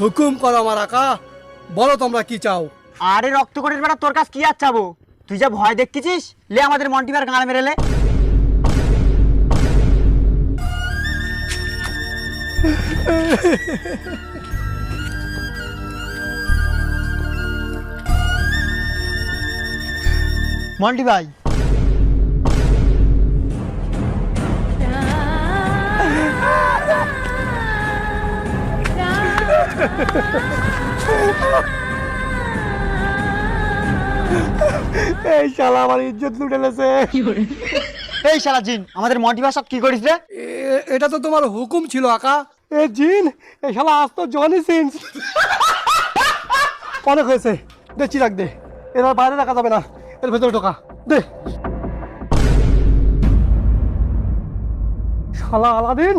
হুকুম করো আমার আকা বলো তোমরা কি চাও? আরে রক্ত করে বেটা তোর কাছ কি আর চাবো? তুই যা ভয় দেখতেছিস লে আমাদের মন্টিবার গাঁড় মেরে লে। মন্টি ভাই এই শালা আমার ইজ্জত লুটে লেছে এই শালা জিন আমাদের সব কি করিস রে? এটা তো তোমার হুকুম ছিল আকা। এ জিন এই শালা আজ তো জনি সিন্স। অনেক হয়েছে। দে চিরাক দে। এর বাইরে রাখা যাবে না। এর ভেতরে ঢোকা। দে। শালা আলাদিন।